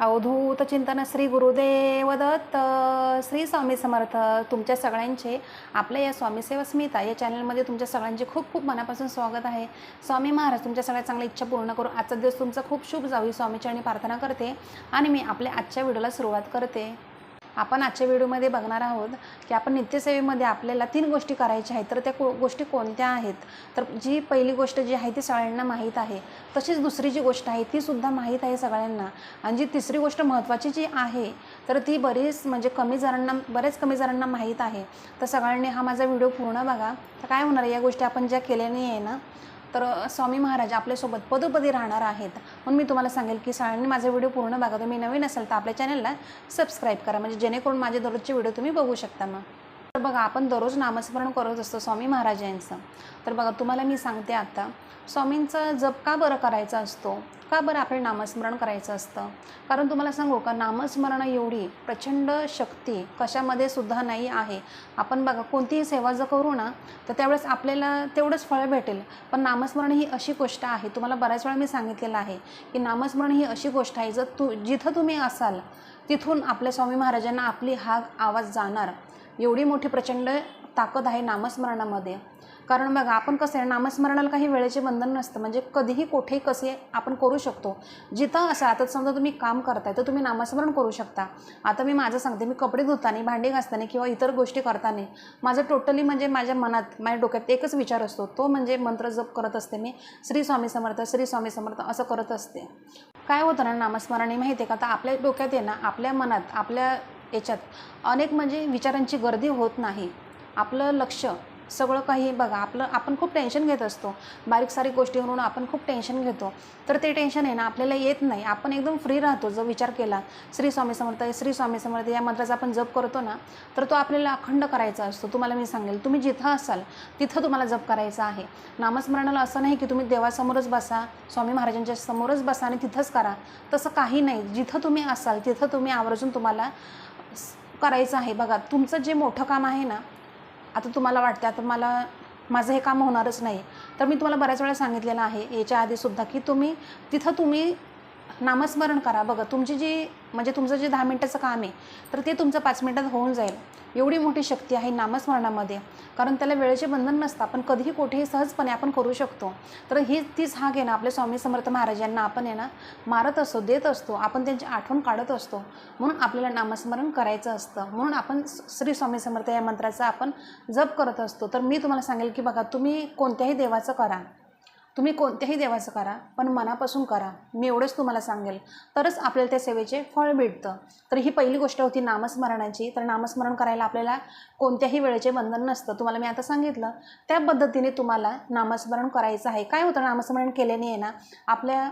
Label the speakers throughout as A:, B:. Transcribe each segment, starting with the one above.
A: अवधूत चिंतन श्री गुरुदेव दत्त श्री स्वामी समर्थ तुमच्या सगळ्यांचे आपल्या या स्वामी सेवा स्मिता या चॅनलमध्ये तुमच्या सगळ्यांचे खूप खूप मनापासून स्वागत आहे. स्वामी महाराज तुमच्या सगळ्या चांगल्या इच्छा पूर्ण करू आजचा दिवस तुमचा खूप शुभ जावी. स्वामीचरणी प्रार्थना करते आणि मी आपल्या आजच्या व्हिडिओला सुरुवात करते. आपण आजच्या व्हिडिओमध्ये बघणार आहोत की आपण नित्यसेवेमध्ये आपल्याला तीन गोष्टी करायच्या आहेत. तर त्या को गोष्टी कोणत्या आहेत? तर जी पहिली गोष्ट जी आहे ती सगळ्यांना माहीत आहे. तशीच दुसरी जी गोष्ट आहे ती सुद्धा माहीत आहे सगळ्यांना. आणि जी तिसरी गोष्ट महत्त्वाची जी आहे तर ती बरीच म्हणजे कमी जणांना बरेच कमी जणांना माहीत आहे. तर सगळ्यांनी हा माझा व्हिडिओ पूर्ण बघा. तर काय होणार आहे या गोष्टी आपण ज्या केल्याने आहे ना तर स्वामी महाराज आपल्यासोबत पदोपदी राहणार आहेत. म्हणून मी तुम्हाला सांगेल की सगळ्यांनी माझा व्हिडिओ पूर्ण बघा. तुम्ही नवीन असाल तर आपल्या चॅनलला सबस्क्राईब करा. म्हणजे जेणेकरून माझे दररोजचे व्हिडिओ तुम्ही बघू शकता मग. तर बघा आपण दररोज नामस्मरण करत असतो स्वामी महाराजांचं. तर बघा तुम्हाला मी सांगते आता स्वामींचा जप का बरं करायचा असतो? का बरं आपलं नामस्मरण करायचं असतं? कारण तुम्हाला सांगू का नामस्मरण एवढी प्रचंड शक्ती कशामध्ये सुद्धा नाही आहे. आपण बघा कोणतीही सेवा जर करू ना तर त्यावेळेस आपल्याला तेवढंच फळ भेटेल. पण नामस्मरण ही अशी गोष्ट आहे तुम्हाला बऱ्याच वेळा मी सांगितलेलं आहे की नामस्मरण ही अशी गोष्ट आहे जर तू जिथं तुम्ही असाल तिथून आपल्या स्वामी महाराजांना आपली हा आवाज जाणार. एवढी मोठी प्रचंड ताकद आहे नामस्मरणामध्ये. कारण बघा आपण कसं आहे नामस्मरणाला काही वेळेचे बंधन नसतं. म्हणजे कधीही कुठेही कसे आपण करू शकतो. जिथं असं आता समजा तुम्ही काम करताय तर तुम्ही नामस्मरण करू शकता. आता मी माझं सांगते मी कपडे धुताना भांडी घासताना किंवा इतर गोष्टी करताना माझं टोटली म्हणजे माझ्या मनात माझ्या डोक्यात एकच विचार असतो. तो म्हणजे मंत्र जप करत असते मी. श्री स्वामी समर्थ श्री स्वामी समर्थ असं करत असते. काय होतं ना नामस्मरणे माहिती आहे का? तर आपल्या डोक्यात आहे ना आपल्या मनात आपल्या याच्यात. अनेक म्हणजे विचारांची गर्दी होत नाही. आपलं लक्ष सगळं काही बघा आपलं आपण खूप टेन्शन घेत असतो. बारीक सारीक गोष्टीवरून आपण खूप टेन्शन घेतो. तर ते टेन्शन आहे ना आपल्याला येत नाही. आपण एकदम फ्री राहतो जो विचार केला श्री स्वामी समर्थ श्री स्वामी समर्थ या मंत्राचा आपण जप करतो ना तर तो आपल्याला अखंड करायचा असतो. तुम्हाला मी सांगेल तुम्ही जिथं असाल तिथं तुम्हाला जप करायचा आहे. नामस्मरणाला असं नाही की तुम्ही देवासमोरच बसा स्वामी महाराजांच्या समोरच बसा आणि तिथंच करा. तसं काही नाही. जिथं तुम्ही असाल तिथं तुम्ही आवर्जून तुम्हाला करायचं आहे. बघा तुमचं जे मोठं काम आहे ना आता तुम्हाला वाटतं आता मला माझं हे काम होणारच नाही. तर मी तुम्हाला बऱ्याच वेळा सांगितलेलं आहे याच्या आधीसुद्धा की तुम्ही तिथं तुम्ही नामस्मरण करा. बघा तुमची जी म्हणजे तुमचं जे दहा मिनटाचं काम आहे तर ते तुमचं पाच मिनटात होऊन जाईल. एवढी मोठी शक्ती आहे नामस्मरणामध्ये. कारण त्याला वेळेचे बंधन नसतं. आपण कधीही कुठेही सहजपणे आपण करू शकतो. तर ही तीच हाक आहे ना आपल्या स्वामी समर्थ महाराजांना. आपण आहे ना मारत असतो देत असतो. आपण त्यांची आठवण काढत असतो. म्हणून आपल्याला नामस्मरण करायचं असतं. म्हणून आपण श्री स्वामी समर्थ या मंत्राचा आपण जप करत असतो. तर मी तुम्हाला सांगेल की बघा तुम्ही कोणत्याही देवाचं करा. तुम्ही कोणत्याही देवाचं करा पण मनापासून करा. मी एवढंच तुम्हाला सांगेल. तरच आपल्याला त्या सेवेचे फळ भेटतं. तर ही पहिली गोष्ट होती नामस्मरणाची. तर नामस्मरण करायला आपल्याला कोणत्याही वेळेचे बंधन नसतं. तुम्हाला मी आता सांगितलं त्या पद्धतीने तुम्हाला नामस्मरण करायचं आहे. काय होतं? नामस्मरण केल्याने आहे ना आपल्या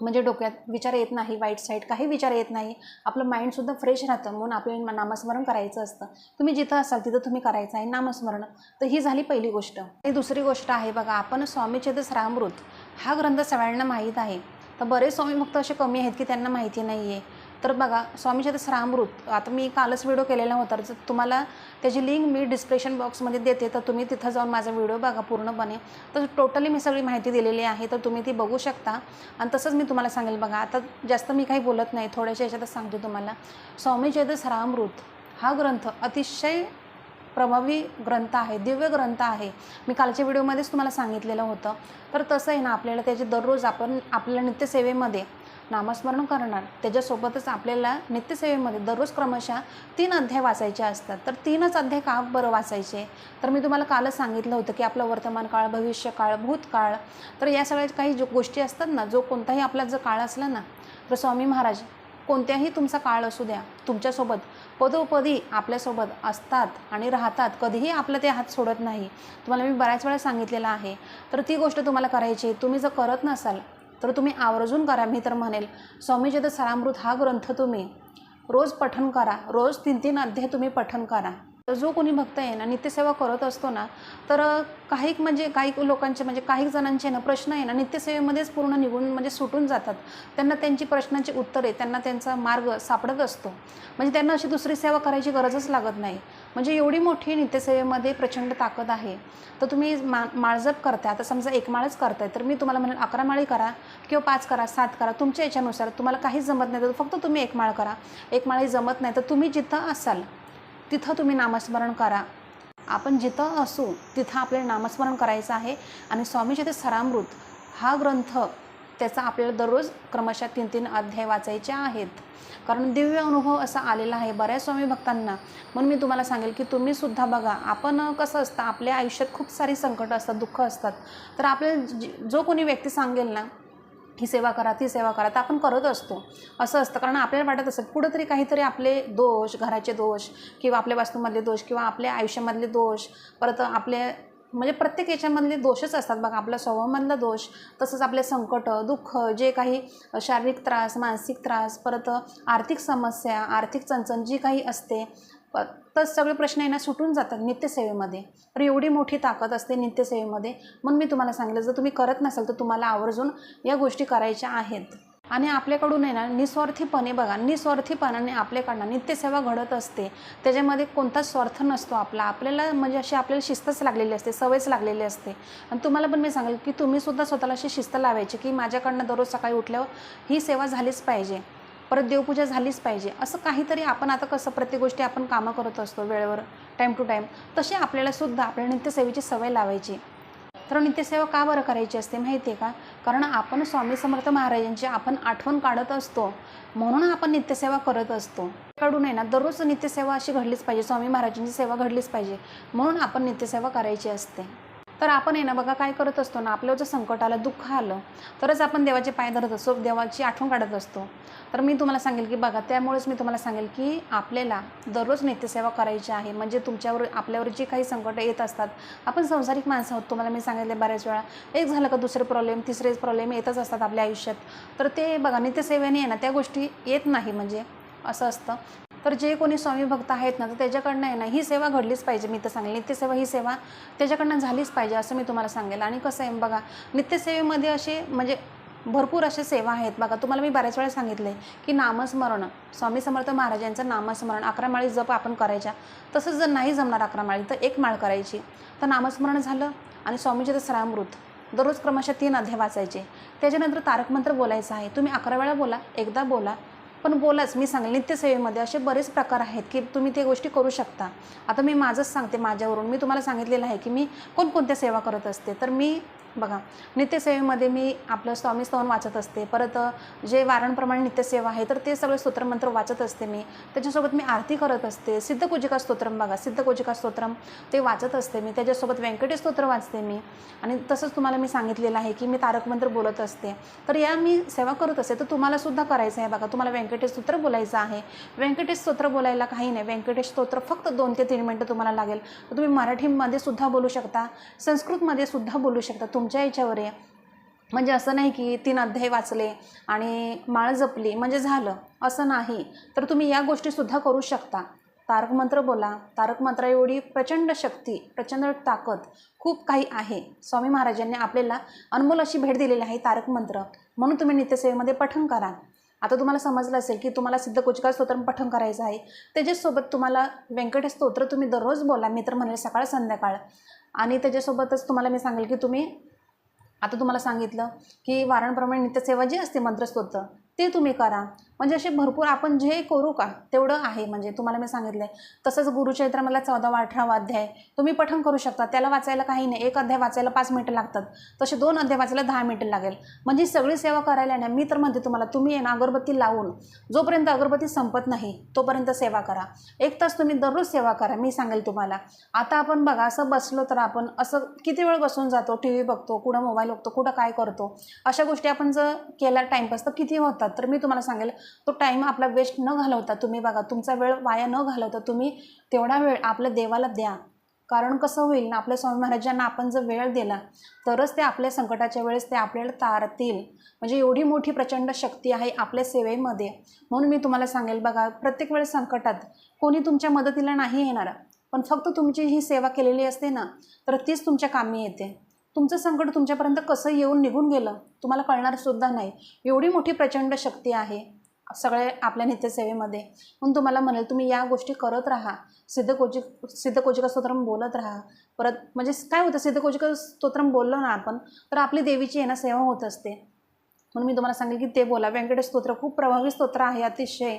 A: म्हणजे डोक्यात विचार येत नाही वाईट साईड काही विचार येत नाही. आपलं माइंडसुद्धा फ्रेश राहतं म्हणून आपल्याला नामस्मरण करायचं असतं. तुम्ही जिथं असाल तिथं तुम्ही करायचं आहे नामस्मरण. तर ही झाली पहिली गोष्ट. आणि दुसरी गोष्ट आहे बघा आपण स्वामीचेद रामृत हा ग्रंथ सगळ्यांना माहीत आहे. तर बरेच स्वामी भक्त असे कमी आहेत की त्यांना माहिती नाही आहे तर बघा स्वामीचेतस रामृत आता मी कालच व्हिडिओ केलेला होता. जर तुम्हाला त्याची लिंक मी डिस्क्रिप्शन बॉक्समध्ये देते तर तुम्ही तिथं जाऊन माझा व्हिडिओ बघा पूर्णपणे. तर टोटली मी सगळी माहिती दिलेली आहे तर तुम्ही ती बघू शकता. आणि तसंच मी तुम्हाला सांगेल बघा आता जास्त मी काही बोलत नाही थोड्याशा याच्यातच सांगते तुम्हाला. स्वामी चेतस रामृत हा ग्रंथ अतिशय प्रभावी ग्रंथ आहे दिव्य ग्रंथ आहे. मी कालच्या व्हिडिओमध्येच तुम्हाला सांगितलेलं होतं. तर तसं आहे ना आपल्याला त्याचे दररोज आपण आपल्या नित्यसेवेमध्ये नामस्मरण करणार. त्याच्यासोबतच आपल्याला नित्यसेवेमध्ये दररोज क्रमशः तीन अध्याय वाचायचे असतात. तर तीनच अध्याय का बरं वाचायचे? तर मी तुम्हाला कालच सांगितलं होतं की आपलं वर्तमान काळ भविष्यकाळ भूतकाळ तर या सगळ्या काही जो गोष्टी असतात ना जो कोणताही आपला जर काळ असला ना तर स्वामी महाराज कोणत्याही तुमचा काळ असू द्या तुमच्यासोबत पदोपदी आपल्यासोबत असतात आणि राहतात. कधीही आपलं ते हात सोडत नाही. तुम्हाला मी बऱ्याच वेळा सांगितलेलं आहे. तर ती गोष्ट तुम्हाला करायची तुम्ही जर करत नसाल तर तुम्ही आवर्जून करा मी तर म्हणेल. स्वामीचे सारामृत हा ग्रंथ तुम्ही रोज पठन करा. रोज तीन तीन अध्याय तुम्ही पठन करा. तर जो कोणी भक्त आहे ना नित्यसेवा करत असतो ना तर काही म्हणजे काही लोकांचे म्हणजे काही जणांचे ना प्रश्न आहे ना नित्यसेवेमध्येच पूर्ण निघून म्हणजे सुटून जातात. त्यांना त्यांची प्रश्नांची उत्तरे त्यांना त्यांचा मार्ग सापडत असतो. म्हणजे त्यांना अशी दुसरी सेवा करायची गरजच लागत नाही. म्हणजे एवढी मोठी नित्यसेवेमध्ये प्रचंड ताकद आहे. तर तुम्ही मा माळजप करताय. आता समजा एक माळच करताय तर मी तुम्हाला म्हणेन अकरा माळी करा किंवा पाच करा सात करा. तुमच्या याच्यानुसार तुम्हाला काहीच जमत नाही. तर फक्त तुम्ही एक माळ करा. एक माळी जमत नाही. तर तुम्ही जिथं असाल तिथं तुम्ही नामस्मरण करा. आपण जिथं असू तिथं आपल्याला नामस्मरण करायचं आहे. आणि स्वामीचे ते सरामृत हा ग्रंथ त्याचा आपल्याला दररोज क्रमशः तीन तीन अध्याय वाचायचे आहेत. कारण दिव्य अनुभव असा आलेला आहे बऱ्याच स्वामी भक्तांना. म्हणून मी तुम्हाला सांगेल की तुम्ही सुद्धा बघा आपण कसं असतं आपल्या आयुष्यात खूप सारी संकट असतात दुःख असतात. तर आपल्याला जी- जो कोणी व्यक्ती सांगेल ना ही सेवा करा ती सेवा करा तर आपण करत असतो. असं असतं. कारण आपल्याला वाटत असतं कुठंतरी काहीतरी आपले दोष घराचे दोष किंवा आपल्या वास्तूमधले दोष किंवा आपल्या आयुष्यामधले दोष परत आपले म्हणजे प्रत्येक याच्यामधले दोषच असतात. बघा आपला स्वभावामधला दोष तसंच आपले संकट दुःख जे काही शारीरिक त्रास मानसिक त्रास परत आर्थिक समस्या आर्थिक चणचण जी काही असते तर सगळे प्रश्न आहे ना सुटून जातात नित्यसेवेमध्ये. तर एवढी मोठी ताकद असते नित्यसेवेमध्ये. म्हणून मी तुम्हाला सांगितलं जर तुम्ही करत नसाल तर तुम्हाला आवर्जून या गोष्टी करायच्या आहेत. आणि आपल्याकडून आहे ना निस्वार्थीपणे बघा निस्वार्थीपणाने आपल्याकडनं नित्यसेवा घडत असते. त्याच्यामध्ये कोणताच स्वार्थ नसतो आपला. आपल्याला म्हणजे अशी आपल्याला शिस्तच लागलेली असते सवयच लागलेली असते. आणि तुम्हाला पण मी सांगेल की तुम्हीसुद्धा स्वतःला अशी शिस्त लावायची की माझ्याकडनं दररोज सकाळी उठल्यावर ही सेवा झालीच पाहिजे. परत देवपूजा झालीच पाहिजे. असं काहीतरी आपण आता कसं प्रत्येक गोष्टी आपण कामं करत असतो वेळेवर टाईम टू टाईम तशी आपल्याला सुद्धा आपल्या नित्यसेवेची सवय लावायची. तर नित्यसेवा का बरं करायची असते माहिती आहे का? कारण आपण स्वामी समर्थ महाराजांची आपण आठवण काढत असतो. म्हणून आपण नित्यसेवा करत असतो. कडून आहे ना दररोज नित्यसेवा अशी घडलीच पाहिजे. स्वामी महाराजांची सेवा घडलीच पाहिजे. म्हणून आपण नित्यसेवा करायची असते. तर आपण आहे ना बघा काय करत असतो ना आपलं जर संकट आलं दुःख आलं तरच आपण देवाचे पाय धरत असतो देवाची आठवण काढत असतो. तर मी तुम्हाला सांगेल की बघा त्यामुळेच मी तुम्हाला सांगेल की आपल्याला दररोज नित्यसेवा करायची आहे. म्हणजे तुमच्यावर आपल्यावर जी काही संकटं येत असतात आपण संसारिक माणसं आहोत तुम्हाला मी सांगितले बऱ्याच वेळा. एक झालं का दुसरे प्रॉब्लेम तिसरे प्रॉब्लेम येतच असतात आपल्या आयुष्यात. तर ते बघा नित्यसेवेने आहे ना त्या गोष्टी येत नाही. म्हणजे असं असतं. तर जे कोणी स्वामी भक्त आहेत ना तर त्याच्याकडनं आहे ना ही सेवा घडलीच पाहिजे. मी तर सांगेल नित्यसेवा ही सेवा त्याच्याकडनं झालीच पाहिजे असं मी तुम्हाला सांगेल. आणि कसं आहे बघा नित्यसेवेमध्ये असे म्हणजे भरपूर अशा सेवा आहेत. बघा तुम्हाला मी बऱ्याच वेळा सांगितलं आहे की नामस्मरण. स्वामी समर्थ महाराजांचं नामस्मरण. अकरा माळी जप आपण करायच्या. तसंच जर नाही जमणार अकरा माळी तर एक माळ करायची. तर नामस्मरण झालं आणि स्वामीचे तर सरामृत. दररोज क्रमशः तीन अध्याय वाचायचे. त्याच्यानंतर तारकमंत्र बोलायचं आहे. तुम्ही अकरा वेळा बोला एकदा बोला पण बोलाच मी सांगेल नित्यसेवेमध्ये असे बरेच प्रकार आहेत की तुम्ही ते गोष्टी करू शकता. आता मी माझंच सांगते माझ्यावरून. मी तुम्हाला सांगितलेलं आहे की मी कोणकोणत्या सेवा करत असते. तर मी बघा नित्यसेवेमध्ये मी आपलं स्वामी स्तवन वाचत असते. परत जे वारणप्रमाणे नित्यसेवा आहे तर ते सगळे स्तोत्रमंत्र वाचत असते मी. त्याच्यासोबत मी आरती करत असते. सिद्धकोजिका स्तोत्रम बघा सिद्धकोजिका स्तोत्रम ते वाचत असते मी. त्याच्यासोबत व्यंकटेश स्तोत्र वाचते मी. आणि तसंच तुम्हाला मी सांगितलेलं आहे की मी तारकमंत्र बोलत असते. तर या मी सेवा करत असते. तर तुम्हाला सुद्धा करायचं आहे बघा. तुम्हाला व्यंकटेश स्तोत्र बोलायचं आहे. व्यंकटेश स्तोत्र बोलायला काही नाही. व्यंकटेश स्तोत्र फक्त दोन ते तीन मिनटं तुम्हाला लागेल. तर तुम्ही मराठीमध्ये सुद्धा बोलू शकता. संस्कृतमध्ये सुद्धा बोलू शकता. तुमच्या याच्यावर आहे म्हणजे असं नाही की तीन अध्याय वाचले आणि माळ जपली म्हणजे झालं. असं नाही. तर तुम्ही या गोष्टीसुद्धा करू शकता. तारक मंत्र बोला. तारक मंत्र एवढी प्रचंड शक्ती प्रचंड ताकद खूप काही आहे. स्वामी महाराजांनी आपल्याला अनमोल अशी भेट दिलेली आहे तारक मंत्र. म्हणून तुम्ही नित्यसेवेमध्ये पठण करा. आता तुम्हाला समजलं असेल की तुम्हाला सिद्ध कोचिका स्तोत्र पठण करायचं आहे. त्याच्यासोबत तुम्हाला व्यंकटेश स्तोत्र तुम्ही दररोज बोला. मी तर म्हणेल सकाळ संध्याकाळ. आणि त्याच्यासोबतच तुम्हाला मी सांगेल की तुम्ही आता तुम्हाला सांगितलं की वारणप्रमाणे नित्यसेवा जी असते मंत्रस्तोत्र ते तुम्ही करा. म्हणजे असे भरपूर आपण जे करू का तेवढं आहे. म्हणजे तुम्हाला मी सांगितलं आहे तसंच गुरुचरित्र मला चौदावा अठरावा अध्याय तुम्ही पठण करू शकता. त्याला वाचायला काही नाही. एक अध्याय वाचायला पाच मिनटं लागतात. तसे दोन अध्याय वाचायला दहा मिनटं लागेल. म्हणजे सगळी सेवा करायला ना मी तर म्हणते तुम्हाला तुम्ही आहे ना अगरबत्ती लावून जोपर्यंत अगरबत्ती संपत नाही तोपर्यंत सेवा करा. एक तास तुम्ही दररोज सेवा करा मी सांगेल तुम्हाला. आता आपण बघा असं बसलो तर आपण असं किती वेळ बसून जातो? टी व्ही बघतो कुठं मोबाईल बघतो कुठं काय करतो? अशा गोष्टी आपण जर केला टाईमपास तर किती होतात? तर मी तुम्हाला सांगेल तो टाईम आपला वेस्ट न घालवता तुम्ही बघा तुमचा वेळ वाया न घालवता तुम्ही तेवढा वेळ आपल्या देवाला द्या. कारण कसं होईल ना आपल्या स्वामी महाराजांना आपण जर वेळ दिला तरच ते आपल्या संकटाच्या वेळेस ते आपल्याला तारतील. म्हणजे एवढी मोठी प्रचंड शक्ती आहे आपल्या सेवेमध्ये. म्हणून मी तुम्हाला सांगेल बघा प्रत्येक वेळेस संकटात कोणी तुमच्या मदतीला नाही येणार पण फक्त तुमची ही सेवा केलेली असते ना तर तीच तुमच्या कामी येते. तुमचं संकट तुमच्यापर्यंत कसं येऊन निघून गेलं तुम्हाला कळणार सुद्धा नाही. एवढी मोठी प्रचंड शक्ती आहे. सगळे आपल्या नित्यसेवेमध्ये. म्हणून तुम्हाला म्हणेल तुम्ही या गोष्टी करत राहा. सिद्धकोची सिद्धकोचिका स्तोत्रम बोलत राहा. परत म्हणजे काय होतं सिद्धकोचिका स्तोत्रम बोललो ना आपण तर आपली देवीची आहे ना सेवा होत असते. म्हणून मी तुम्हाला सांगेल की ते बोला. व्यंकटेश स्तोत्र खूप प्रभावी स्तोत्र आहे अतिशय.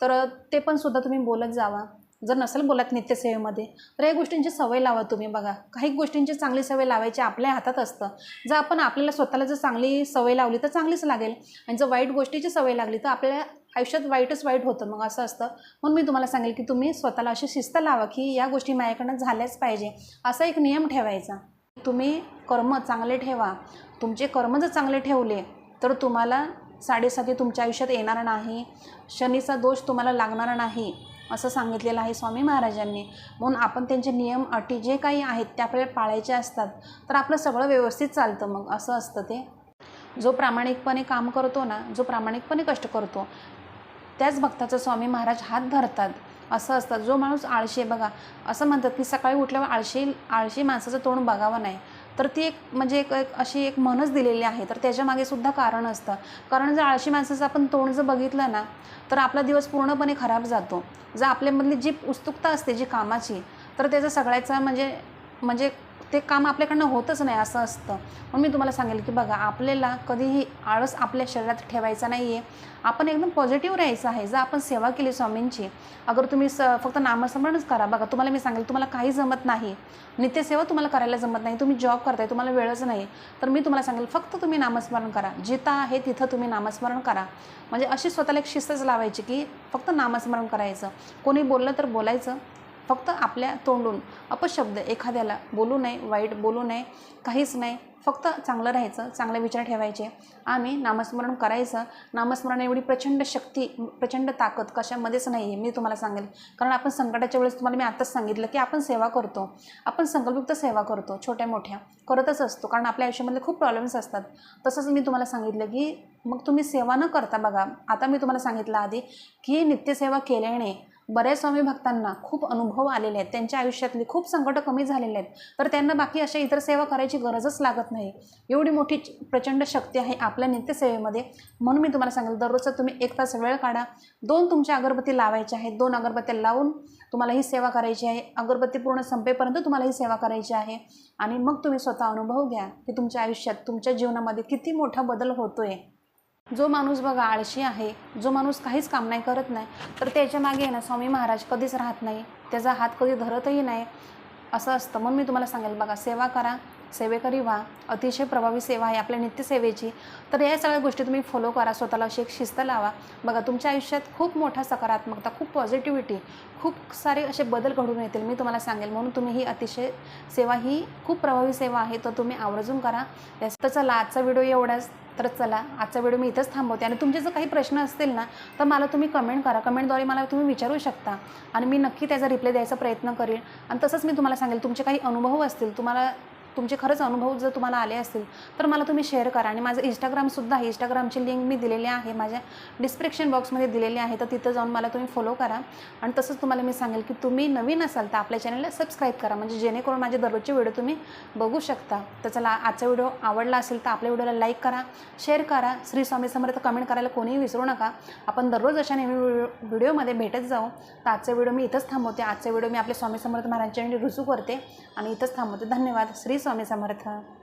A: तर ते पण सुद्धा तुम्ही बोलत जावा. जर नसेल बोलत नित्यसेवेमध्ये तर या गोष्टींची सवय लावा तुम्ही बघा. काही गोष्टींची चांगली सवय लावायची आपल्या हातात असतं. जर आपण आपल्याला स्वतःला जर चांगली सवय लावली तर चांगलीच लागेल. आणि जर वाईट गोष्टीची सवय लागली तर आपल्या आयुष्यात वाईटच वाईट होतं. मग असं असतं. म्हणून मी तुम्हाला सांगेल की तुम्ही स्वतःला अशी शिस्त लावा की या गोष्टी माझ्याकडनं झाल्याच पाहिजे. असा एक नियम ठेवायचा. तुम्ही कर्म चांगले ठेवा. तुमचे कर्म जर चांगले ठेवले तर तुम्हाला साडेसाती तुमच्या आयुष्यात येणार नाही. शनीचा दोष तुम्हाला लागणार नाही. असं सांगितलेलं आहे स्वामी महाराजांनी. म्हणून आपण त्यांचे नियम अटी जे काही आहेत ते आपल्याला पाळायचे असतात तर आपलं सगळं व्यवस्थित चालतं मग असं असतं ते. जो प्रामाणिकपणे काम करतो ना जो प्रामाणिकपणे कष्ट करतो त्याच भक्ताचा स्वामी महाराज हात धरतात. असं असतं. जो माणूस आळशी आहे बघा असं म्हणतात की सकाळी उठल्यावर आळशी आळशी माणसाचं तोंड बघावं नाही. तर ती एक म्हणजे एक एक अशी एक मनच दिलेली आहे. तर त्याच्यामागे सुद्धा कारण असतं. कारण जर आळशी माणसाचं आपण तोंड जर बघितलं ना तर आपला दिवस पूर्णपणे खराब जातो. जर आपल्यामधली जी उत्सुकता असते जी कामाची तर त्याचा सगळ्याचा म्हणजे म्हणजे ते काम आपल्याकडनं होतच नाही असं असतं. म्हणून मी तुम्हाला सांगेल की बघा आपल्याला कधीही आळस आपल्या शरीरात ठेवायचा नाही आहे आपण एकदम पॉझिटिव्ह राहायचं आहे. जर आपण सेवा केली स्वामींची अगर तुम्ही स फक्त नामस्मरणच करा. बघा तुम्हाला मी सांगेल तुम्हाला काही जमत नाही. नित्यसेवा तुम्हाला करायला जमत नाही. तुम्ही जॉब करताय तुम्हाला वेळच नाही. तर मी तुम्हाला सांगेल फक्त तुम्ही नामस्मरण करा. जिथं आहे तिथं तुम्ही नामस्मरण करा. म्हणजे अशी स्वतःला एक शिस्तच लावायची की फक्त नामस्मरण करायचं. कोणी बोललं तर बोलायचं. फक्त आपल्या तोंडून अपशब्द एखाद्याला बोलू नये वाईट बोलू नये काहीच नाही. फक्त चांगलं राहायचं चांगले विचार ठेवायचे. आणि नामस्मरण करायचं. नामस्मरण एवढी प्रचंड शक्ती प्रचंड ताकद कशामध्येच नाही आहे मी तुम्हाला सांगेल. कारण आपण संकटाच्या वेळेस तुम्हाला मी आत्ताच सांगितलं की आपण सेवा करतो. आपण संकल्पयुक्त सेवा करतो छोट्या मोठ्या. करतच असतो कारण आपल्या आयुष्यामध्ये खूप प्रॉब्लेम्स असतात. तसंच मी तुम्हाला सांगितलं की मग तुम्ही सेवा न करता बघा. आता मी तुम्हाला सांगितलं आधी की नित्यसेवा केल्याने बऱ्याच स्वामी भक्तांना खूप अनुभव आलेले आहेत. त्यांच्या आयुष्यातली खूप संकटं कमी झालेले आहेत. तर त्यांना बाकी अशा इतर सेवा करायची गरजच लागत नाही. एवढी मोठी प्रचंड शक्ती आहे आपल्या नित्यसेवेमध्ये. म्हणून मी तुम्हाला सांगेल दररोजचा तुम्ही एक तास वेळ काढा. दोन तुमच्या अगरबत्ती लावायच्या आहेत. दोन अगरबत्त्या लावून तुम्हाला ही सेवा करायची आहे. अगरबत्ती पूर्ण संपेपर्यंत तुम्हाला ही सेवा करायची आहे. आणि मग तुम्ही स्वतः अनुभव घ्या की तुमच्या आयुष्यात तुमच्या जीवनामध्ये किती मोठा बदल होतोय. जो माणूस बघा आळशी आहे जो माणूस काहीच काम नाही करत नाही तर त्याच्यामागे ना स्वामी महाराज कधीच राहत नाही त्याचा हात कधी धरतही नाही. असं असतं. म्हणून मी तुम्हाला सांगेल बघा सेवा करा सेवेकरी व्हा अतिशय प्रभावी सेवा आहे आपल्या नित्यसेवेची तर या सगळ्या गोष्टी तुम्ही फॉलो करा स्वतःला अशी एक शिस्त लावा. बघा तुमच्या आयुष्यात खूप मोठा सकारात्मकता खूप पॉझिटिव्हिटी खूप सारे असे बदल घडून येतील मी तुम्हाला सांगेल. म्हणून तुम्ही ही अतिशय सेवा ही खूप प्रभावी सेवा आहे तर तुम्ही आवर्जून करा. तर चला आजचा व्हिडिओ एवढाच. तर चला आजचा व्हिडिओ मी इथंच थांबवते. आणि तुमचे जर काही प्रश्न असतील ना तर मला तुम्ही कमेंट करा. कमेंटद्वारे मला तुम्ही विचारू शकता. आणि मी नक्की त्याचा रिप्लाय द्यायचा प्रयत्न करेन. आणि तसंच मी तुम्हाला सांगेल तुमचे काही अनुभव असतील तुम्हाला तुमचे खरंच अनुभव जर तुम्हाला आले असतील तर मला तुम्ही शेअर करा. आणि माझं इंस्टाग्रामसुद्धा आहे इंस्टाग्रामची लिंक मी दिलेली आहे माझ्या डिस्क्रिप्शन बॉक्समध्ये दिलेली आहे. तर तिथं जाऊन मला तुम्ही फॉलो करा. आणि तसंच तुम्हाला मी सांगेल की तुम्ही नवीन असाल तर आपल्या चॅनलला सबस्क्राईब करा. म्हणजे जेणेकरून माझे दररोजचे व्हिडिओ तुम्ही बघू शकता. तर चला आजचा व्हिडिओ आवडला असेल तर आपल्या व्हिडिओला लाईक करा शेअर करा. श्री स्वामी समर्थ कमेंट करायला कोणीही विसरू नका. आपण दररोज अशा नेहमी व्हिडिओमध्ये भेटत जाऊ. तर आजचा व्हिडिओ मी इथंच थांबवते. आजचा व्हिडिओ मी आपल्या स्वामी समर्थ महाराजांच्या रुजू करते. आणि इथंच थांबवते. धन्यवाद. श्री स्वामी समर्थ.